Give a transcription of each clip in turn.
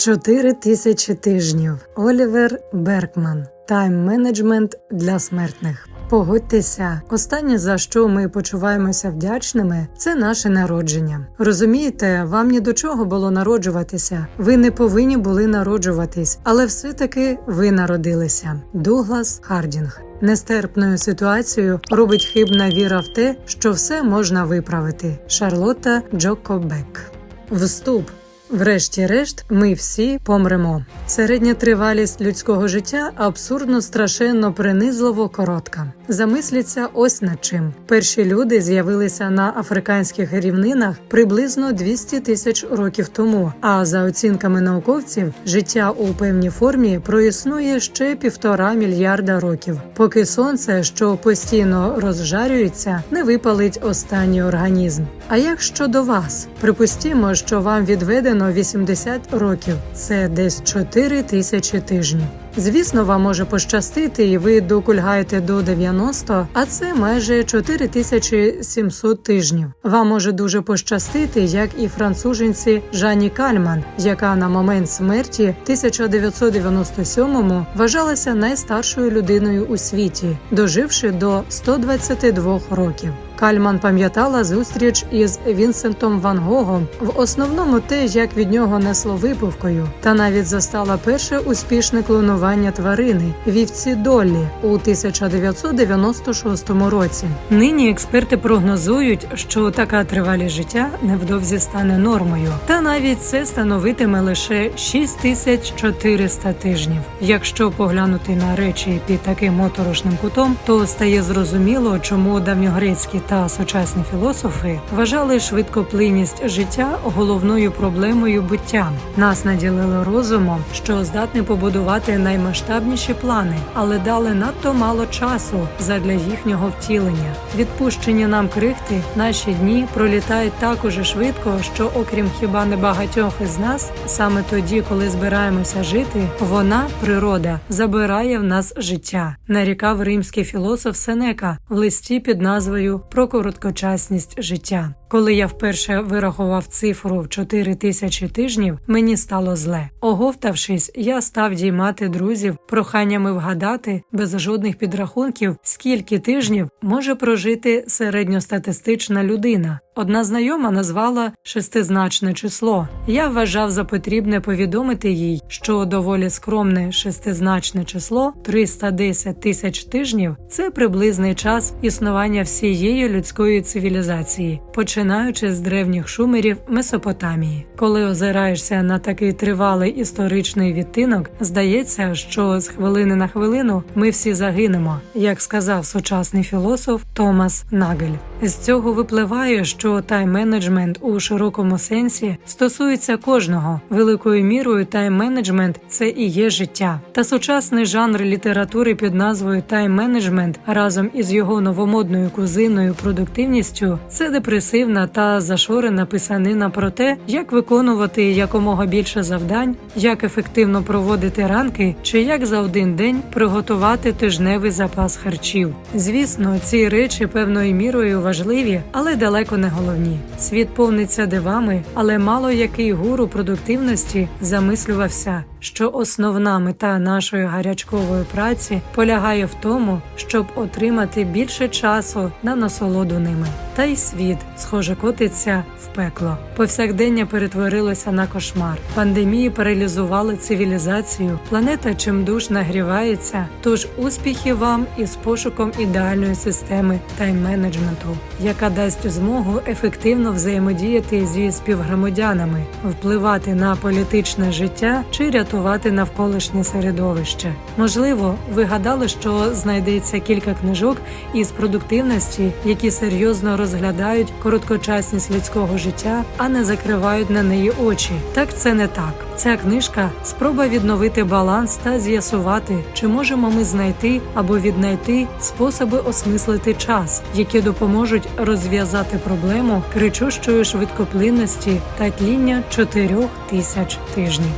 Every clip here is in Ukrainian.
Чотири тисячі тижнів. Олівер Беркман. Тайм-менеджмент для смертних. Погодьтеся, останнє за що ми почуваємося вдячними, це наше народження. Розумієте, вам ні до чого було народжуватися. Ви не повинні були народжуватись, але все-таки ви народилися. Дуглас Хардінг. Нестерпною ситуацією робить хибна віра в те, що все можна виправити. Шарлотта Джокобек. Вступ. Врешті-решт, ми всі помремо. Середня тривалість людського життя абсурдно страшенно принизливо коротка. Замисліться ось над чим. Перші люди з'явилися на африканських рівнинах приблизно 200 тисяч років тому. А за оцінками науковців, життя у певній формі проіснує ще півтора мільярда років, поки сонце, що постійно розжарюється, не випалить останній організм. А як щодо вас? Припустімо, що вам відведено 80 років, це десь 4 тисячі тижнів. Звісно, вам може пощастити, і ви докульгаєте до 90, а це майже 4700 тижнів. Вам може дуже пощастити, як і француженці Жанні Кальман, яка на момент смерті 1997-му вважалася найстаршою людиною у світі, доживши до 122 років. Кальман пам'ятала зустріч із Вінсентом Ван Гогом, в основному те, як від нього несло випивкою, та навіть застала перше успішне клонування тварини вівці Доллі у 1996 році. Нині експерти прогнозують, що така тривалість життя невдовзі стане нормою, та навіть це становитиме лише 6400 тижнів. Якщо поглянути на речі під таким моторошним кутом, то стає зрозуміло, чому давньогрецькі та сучасні філософи вважали швидкоплинність життя головною проблемою буття. Нас наділили розумом, що здатний побудувати наймасштабніші плани, але дали надто мало часу задля їхнього втілення. Відпущені нам крихти, наші дні пролітають так уже швидко, що, окрім хіба небагатьох із нас, саме тоді, коли збираємося жити, вона, природа, забирає в нас життя. Нарікав римський філософ Сенека в листі під назвою Про короткочасність життя. Коли я вперше вирахував цифру в 4 тисячі тижнів, мені стало зле. Оговтавшись, я став діймати друзів проханнями вгадати без жодних підрахунків, скільки тижнів може прожити середньостатистична людина. Одна знайома назвала шестизначне число. Я вважав за потрібне повідомити їй, що доволі скромне шестизначне число 310 тисяч тижнів це приблизний час існування всієї людської цивілізації, починаючи з древніх шумерів Месопотамії. Коли озираєшся на такий тривалий історичний відтинок, здається, що з хвилини на хвилину ми всі загинемо, як сказав сучасний філософ Томас Нагель. З цього випливає, що тайм-менеджмент у широкому сенсі стосується кожного. Великою мірою тайм-менеджмент – це і є життя. Та сучасний жанр літератури під назвою тайм-менеджмент разом із його новомодною кузиною продуктивністю це депресивна та зашорена писанина про те, як виконувати якомога більше завдань, як ефективно проводити ранки, чи як за один день приготувати тижневий запас харчів. Звісно, ці речі певною мірою важливі, але далеко не головні. Світ повниться дивами, але мало який гуру продуктивності замислювався, що основна мета нашої гарячкової праці полягає в тому, щоб отримати більше часу на насолоду ними. Та й світ, схоже, котиться в пекло. Повсякдення перетворилося на кошмар. Пандемії паралізували цивілізацію. Планета чимдуж нагрівається. Тож успіхи вам із пошуком ідеальної системи тайм-менеджменту, яка дасть змогу ефективно взаємодіяти зі співгромадянами, впливати на політичне життя чи рятувати навколишнє середовище. Можливо, ви гадали, що знайдеться кілька книжок із продуктивності, які серйозно розглядають короткочасність людського життя, а не закривають на неї очі. Так це не так. Ця книжка спроба відновити баланс та з'ясувати, чи можемо ми знайти або віднайти способи осмислити час, які допоможуть розв'язати проблему кричущої швидкоплинності та тління чотирьох тисяч тижнів.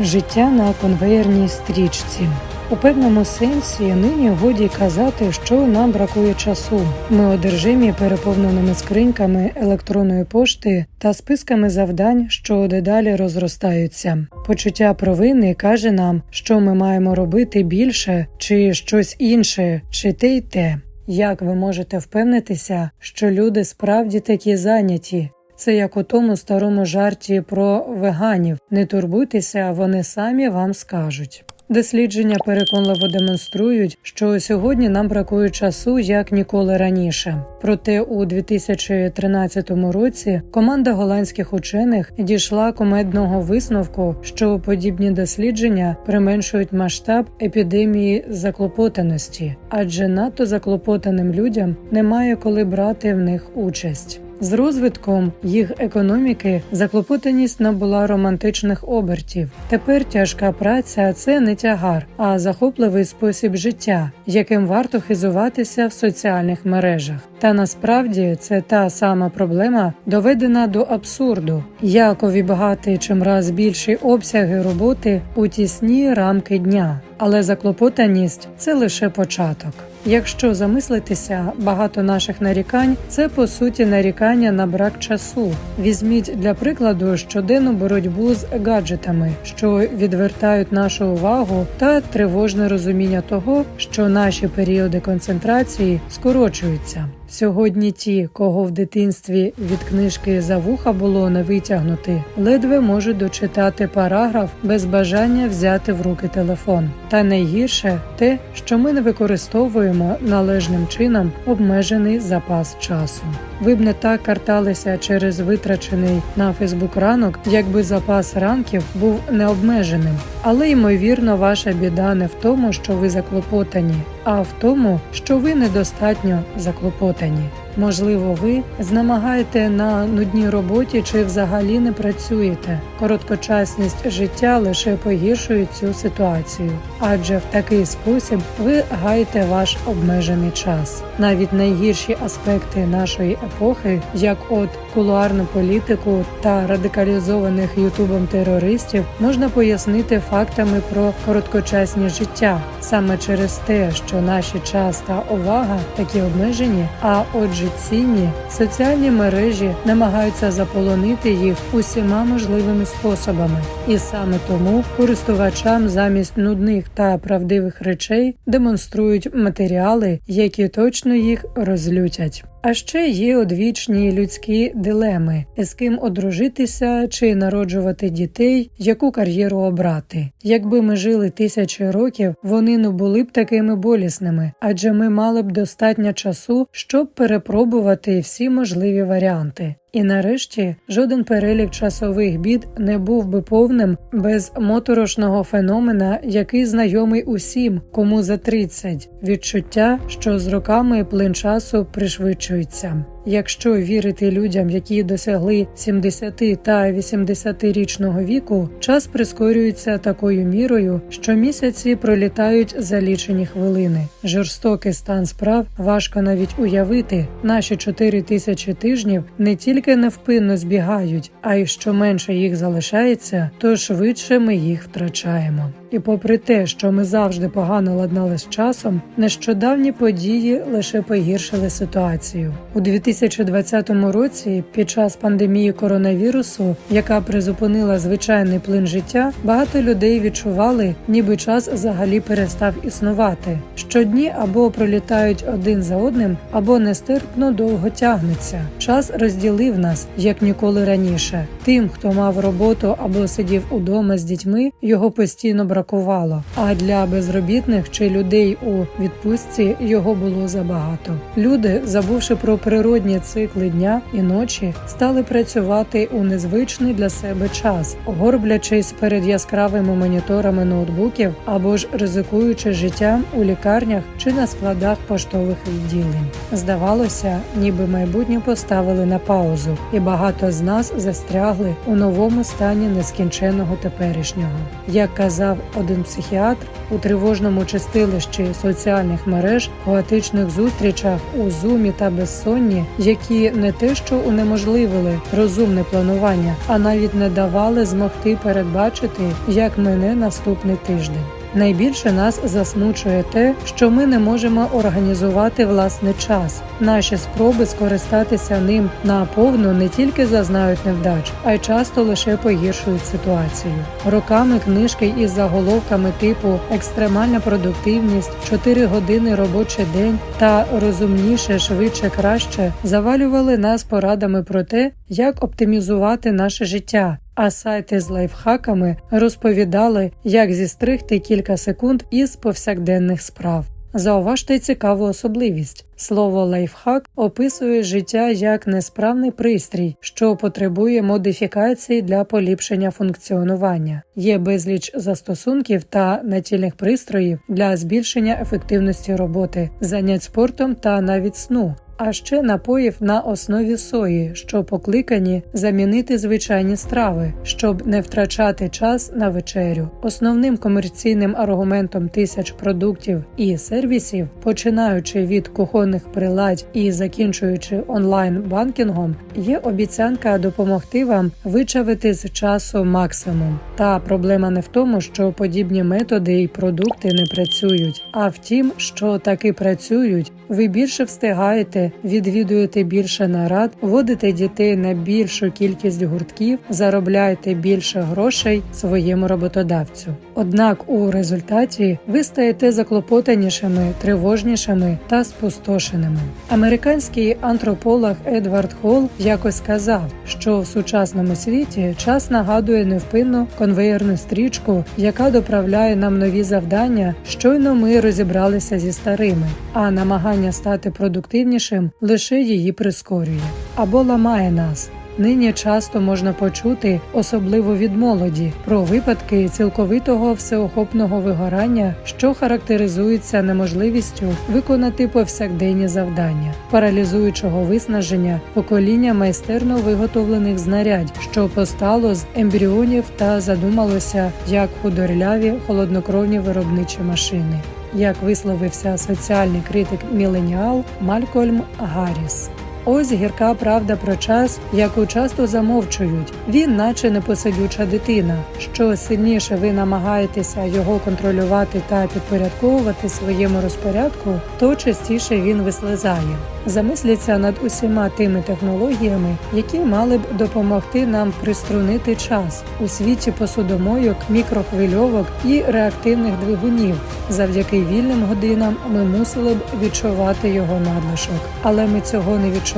Життя на конвеєрній стрічці. У певному сенсі нині годі казати, що нам бракує часу. Ми одержимі переповненими скриньками електронної пошти та списками завдань, що дедалі розростаються. Почуття провини каже нам, що ми маємо робити більше, чи щось інше, чи те й те. Як ви можете впевнитися, що люди справді такі зайняті? Це як у тому старому жарті про веганів. Не турбуйтеся, вони самі вам скажуть. Дослідження переконливо демонструють, що сьогодні нам бракує часу як ніколи раніше. Проте у 2013 році команда голландських учених дійшла кумедного висновку, що подібні дослідження применшують масштаб епідемії заклопотаності, адже надто заклопотаним людям немає коли брати в них участь. З розвитком їх економіки заклопотаність набула романтичних обертів. Тепер тяжка праця це не тягар, а захопливий спосіб життя, яким варто хизуватися в соціальних мережах. Та насправді це та сама проблема, доведена до абсурду, як увібагати чимраз більші обсяги роботи у тісні рамки дня. Але заклопотаність це лише початок. Якщо замислитися, багато наших нарікань це по суті нарікання на брак часу. Візьміть для прикладу щоденну боротьбу з гаджетами, що відвертають нашу увагу та тривожне розуміння того, що наші періоди концентрації скорочуються. Сьогодні ті, кого в дитинстві від книжки за вуха було не витягнути, ледве можуть дочитати параграф без бажання взяти в руки телефон. Та найгірше те, що ми не використовуємо належним чином обмежений запас часу. Ви б не так карталися через витрачений на Фейсбук ранок, якби запас ранків був необмеженим. Але ймовірно, ваша біда не в тому, що ви заклопотані, а в тому, що ви недостатньо заклопотані. Отані. Можливо, ви знемагаєте на нудній роботі чи взагалі не працюєте. Короткочасність життя лише погіршує цю ситуацію, адже в такий спосіб ви гаєте ваш обмежений час. Навіть найгірші аспекти нашої епохи, як от кулуарну політику та радикалізованих ютубом терористів, можна пояснити фактами про короткочасність життя саме через те, що наші час та увага такі обмежені, а отже цінні соціальні мережі намагаються заполонити їх усіма можливими способами, і саме тому користувачам замість нудних та правдивих речей демонструють матеріали, які точно їх розлютять. А ще є одвічні людські дилеми: з ким одружитися чи народжувати дітей, яку кар'єру обрати. Якби ми жили тисячі років, вони не були б такими болісними, адже ми мали б достатньо часу, щоб перепробувати всі можливі варіанти. І нарешті жоден перелік часових бід не був би повним без моторошного феномена, який знайомий усім, кому за 30. відчуття, що з роками плин часу пришвидшується. Якщо вірити людям, які досягли 70 та 80-річного віку, час прискорюється такою мірою, що місяці пролітають за лічені хвилини. Жорстокий стан справ важко навіть уявити. Наші 4 тисячі тижнів не тільки невпинно збігають, а й що менше їх залишається, то швидше ми їх втрачаємо. І попри те, що ми завжди погано ладнали з часом, нещодавні події лише погіршили ситуацію у 2020 році. Під час пандемії коронавірусу, яка призупинила звичайний плин життя, багато людей відчували, ніби час взагалі перестав існувати. Щодні або пролітають один за одним, або нестерпно довго тягнуться. Час розділив нас як ніколи раніше. Тим, хто мав роботу або сидів удома з дітьми, його постійно бракувало. А для безробітних чи людей у відпустці його було забагато. Люди, забувши про природні цикли дня і ночі, стали працювати у незвичний для себе час, горблячись перед яскравими моніторами ноутбуків або ж ризикуючи життям у лікарнях чи на складах поштових відділень. Здавалося, ніби майбутнє поставили на паузу, і багато з нас застрягли у новому стані нескінченого теперішнього. Як казав один психіатр у тривожному чистилищі соціальних мереж, хаотичних зустрічах у зумі та безсонні, які не те, що унеможливили розумне планування, а навіть не давали змогти передбачити, як мине наступний тиждень. Найбільше нас засмучує те, що ми не можемо організувати власний час. Наші спроби скористатися ним наповну не тільки зазнають невдач, а й часто лише погіршують ситуацію. Роками книжки із заголовками типу екстремальна продуктивність, 4 години робочий день та розумніше, швидше, краще завалювали нас порадами про те, як оптимізувати наше життя. А сайти з лайфхаками розповідали, як зістригти кілька секунд із повсякденних справ. Зауважте цікаву особливість. Слово лайфхак описує життя як несправний пристрій, що потребує модифікації для поліпшення функціонування. Є безліч застосунків та натільних пристроїв для збільшення ефективності роботи, занять спортом та навіть сну. А ще напоїв на основі сої, що покликані замінити звичайні страви, щоб не втрачати час на вечерю. Основним комерційним аргументом тисяч продуктів і сервісів, починаючи від кухонних приладь і закінчуючи онлайн банкінгом, є обіцянка допомогти вам вичавити з часу максимум. Та проблема не в тому, що подібні методи і продукти не працюють, а в тім, що таки працюють. Ви більше встигаєте, відвідуєте більше нарад, водите дітей на більшу кількість гуртків, заробляєте більше грошей своєму роботодавцю. Однак у результаті ви стаєте заклопотанішими, тривожнішими та спустошеними. Американський антрополог Едвард Холл якось сказав, що в сучасному світі час нагадує невпинну конвеєрну стрічку, яка доправляє нам нові завдання. Щойно ми розібралися зі старими, а намагання стати продуктивнішим лише її прискорює або ламає нас. Нині часто можна почути, особливо від молоді, про випадки цілковитого всеохопного вигорання, що характеризується неможливістю виконати повсякденні завдання, паралізуючого виснаження, покоління майстерно виготовлених знарядь, що постало з ембріонів та задумалося як худорляві холоднокровні виробничі машини. Як висловився соціальний критик Міленіал Малькольм Гарріс. Ось гірка правда про час, яку часто замовчують. Він, наче непосидюча дитина. Що сильніше ви намагаєтеся його контролювати та підпорядковувати своєму розпорядку, то частіше він вислизає. Замисляться над усіма тими технологіями, які мали б допомогти нам приструнити час у світі посудомойок, мікрохвильовок і реактивних двигунів. Завдяки вільним годинам ми мусили б відчувати його надлишок, але ми цього не відчуваємо.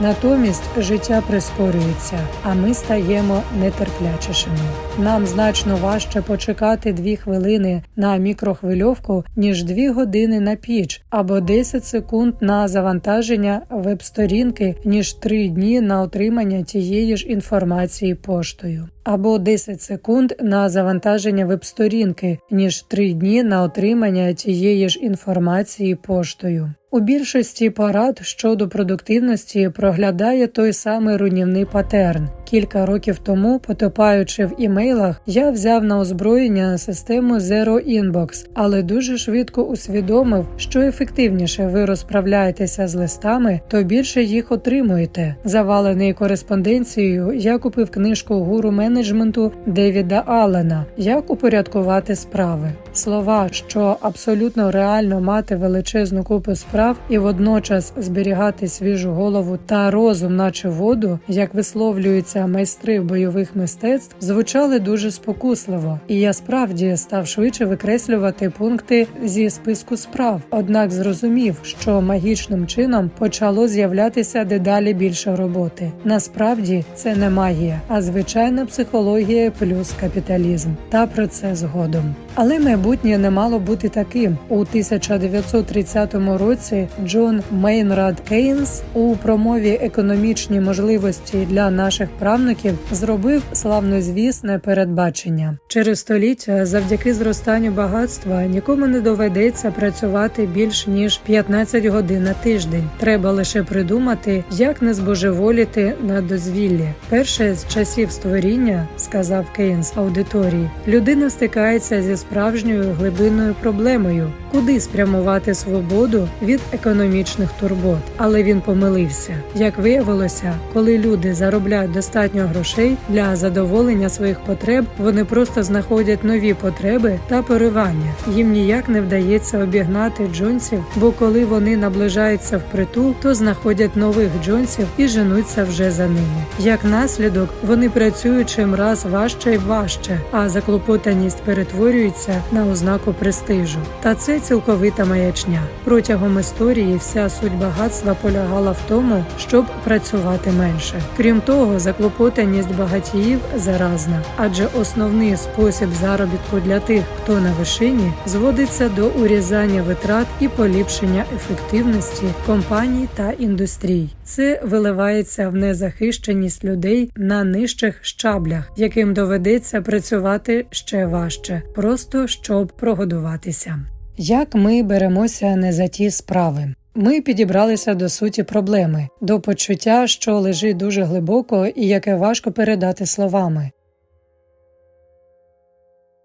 Натомість життя прискорюється, а ми стаємо нетерплячішими. Нам значно важче почекати дві хвилини на мікрохвильовку, ніж дві години на піч, або 10 секунд на завантаження веб-сторінки, ніж три дні на отримання тієї ж інформації поштою. Або 10 секунд на завантаження веб-сторінки, ніж 3 дні на отримання тієї ж інформації поштою. У більшості порад щодо продуктивності проглядає той самий руйнівний патерн. Кілька років тому, потопаючи в імейлах, я взяв на озброєння систему Zero Inbox, але дуже швидко усвідомив, що ефективніше ви розправляєтеся з листами, то більше їх отримуєте. Завалений кореспонденцією, я купив книжку гуру менеджменту Девіда Аллена Як упорядкувати справи. Слова, що абсолютно реально мати величезну купу справ і водночас зберігати свіжу голову та розум, наче воду, як висловлюються майстри бойових мистецтв, звучали дуже спокусливо, і я справді став швидше викреслювати пункти зі списку справ. Однак зрозумів, що магічним чином почало з'являтися дедалі більше роботи. Насправді це не магія, а звичайна психологія плюс капіталізм. Та про це згодом. Але майбутнє не мало бути таким. У 1930 році Джон Мейнрад Кейнс у промові економічні можливості для наших правнуків зробив славнозвісне передбачення. Через століття, завдяки зростанню багатства, нікому не доведеться працювати більш ніж 15 годин на тиждень. Треба лише придумати, як не збожеволіти на дозвіллі. Перше з часів створіння, сказав Кейнс аудиторії, людина стикається зі справжньою глибинною проблемою. Куди спрямувати свободу від економічних турбот. Але він помилився. Як виявилося, коли люди заробляють достатньо грошей для задоволення своїх потреб, вони просто знаходять нові потреби та поривання. Їм ніяк не вдається обігнати джонсів, бо коли вони наближаються в притул, то знаходять нових джонсів і женуться вже за ними. Як наслідок, вони працюють чим раз важче і важче, а заклопотаність перетворюється на ознаку престижу. Та це цілковита маячня. Протягом історії вся суть багатства полягала в тому, щоб працювати менше. Крім того, заклопотаність багатіїв заразна, адже основний спосіб заробітку для тих, хто на вершині, зводиться до урізання витрат і поліпшення ефективності компаній та індустрій. Це виливається в незахищеність людей на нижчих щаблях, яким доведеться працювати ще важче, просто щоб прогодуватися. Як ми беремося не за ті справи? Ми підібралися до суті проблеми, до почуття, що лежить дуже глибоко і яке важко передати словами.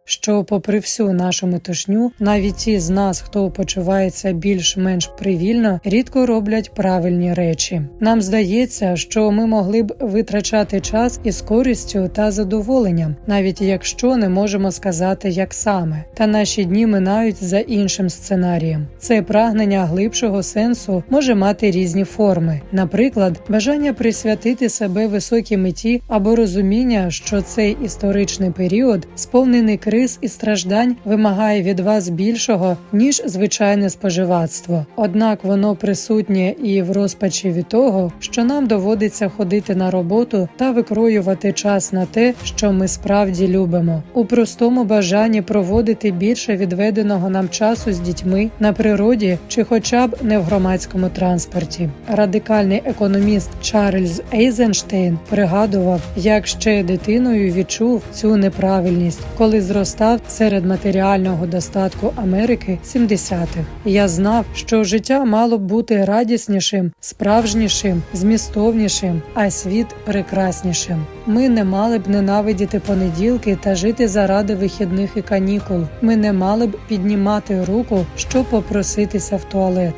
Що, попри всю нашу метушню, навіть ті з нас, хто почувається більш-менш привільно, рідко роблять правильні речі. Нам здається, що ми могли б витрачати час із користю та задоволенням, навіть якщо не можемо сказати, як саме. Та наші дні минають за іншим сценарієм. Це прагнення глибшого сенсу може мати різні форми, наприклад, бажання присвятити себе високій меті або розуміння, що цей історичний період сповнений криз і страждань вимагає від вас більшого ніж звичайне споживацтво. Однак воно присутнє і в розпачі від того, що нам доводиться ходити на роботу та викроювати час на те, що ми справді любимо, у простому бажанні проводити більше відведеного нам часу з дітьми на природі чи, хоча б не в громадському транспорті. Радикальний економіст Чарльз Ейзенштейн пригадував, як ще дитиною відчув цю неправильність, коли зростав серед матеріального достатку Америки 70-х. Я знав, що життя мало б бути радіснішим, справжнішим, змістовнішим, а світ прекраснішим. Ми не мали б ненавидіти понеділки та жити заради вихідних і канікул. Ми не мали б піднімати руку, щоб попроситися в туалет.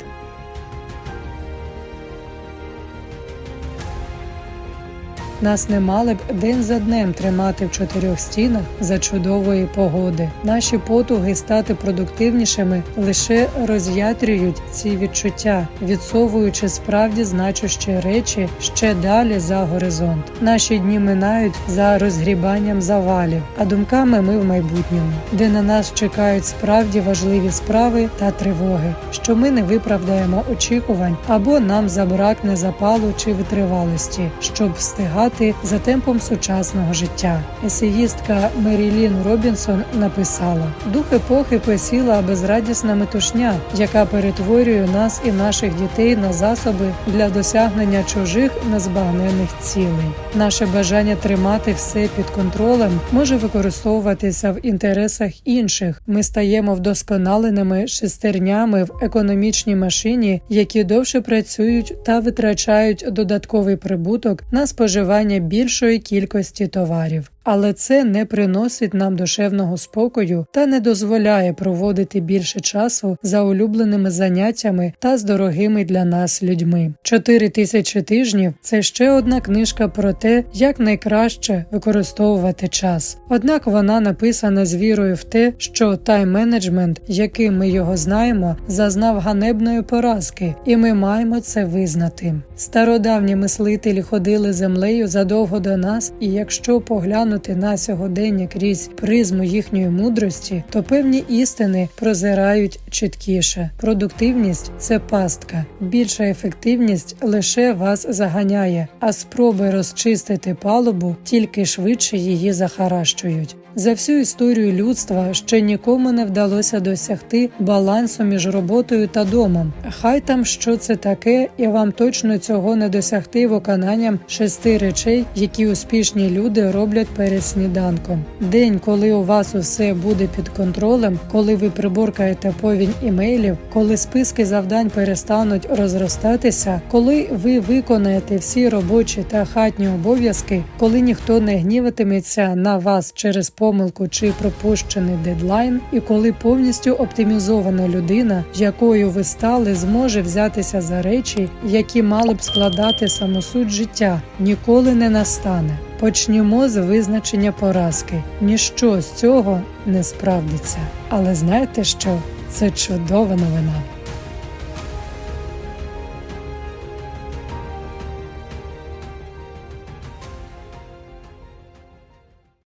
Нас не мали б день за днем тримати в чотирьох стінах за чудової погоди. Наші потуги стати продуктивнішими лише роз'ятрюють ці відчуття, відсовуючи справді значущі речі ще далі за горизонт. Наші дні минають за розгрібанням завалів, а думками ми в майбутньому, де на нас чекають справді важливі справи та тривоги, що ми не виправдаємо очікувань або нам забракне запалу чи витривалості, щоб встигати за темпом сучасного життя. Есеїстка Мерілін Робінсон написала: дух епохи посіла безрадісна метушня, яка перетворює нас і наших дітей на засоби для досягнення чужих незбагненних цілей. Наше бажання тримати все під контролем може використовуватися в інтересах інших. Ми стаємо вдосконаленими шестернями в економічній машині, які довше працюють та витрачають додатковий прибуток на споживання більшої кількості товарів. Але це не приносить нам душевного спокою та не дозволяє проводити більше часу за улюбленими заняттями та з дорогими для нас людьми. Чотири тисячі тижнів це ще одна книжка про те, як найкраще використовувати час. Однак вона написана з вірою в те, що тайм-менеджмент, яким ми його знаємо, зазнав ганебної поразки, і ми маємо це визнати. Стародавні мислителі ходили землею задовго до нас, і якщо поглянути на сьогодення крізь призму їхньої мудрості, то певні істини прозирають чіткіше. Продуктивність це пастка, більша ефективність лише вас заганяє, а спроби розчистити палубу тільки швидше її захаращують. За всю історію людства ще нікому не вдалося досягти балансу між роботою та домом. Хай там що це таке, і вам точно цього не досягти виконанням шести речей, які успішні люди роблять перед сніданком. День, коли у вас усе буде під контролем, коли ви приборкаєте повінь імейлів, коли списки завдань перестануть розростатися, коли ви виконаєте всі робочі та хатні обов'язки, коли ніхто не гніватиметься на вас через повні помилку чи пропущений дедлайн, і коли повністю оптимізована людина, якою ви стали, зможе взятися за речі, які мали б складати самосуть життя, ніколи не настане. Почнімо з визначення поразки. Ніщо з цього не справдиться. Але знаєте що? Це чудова новина.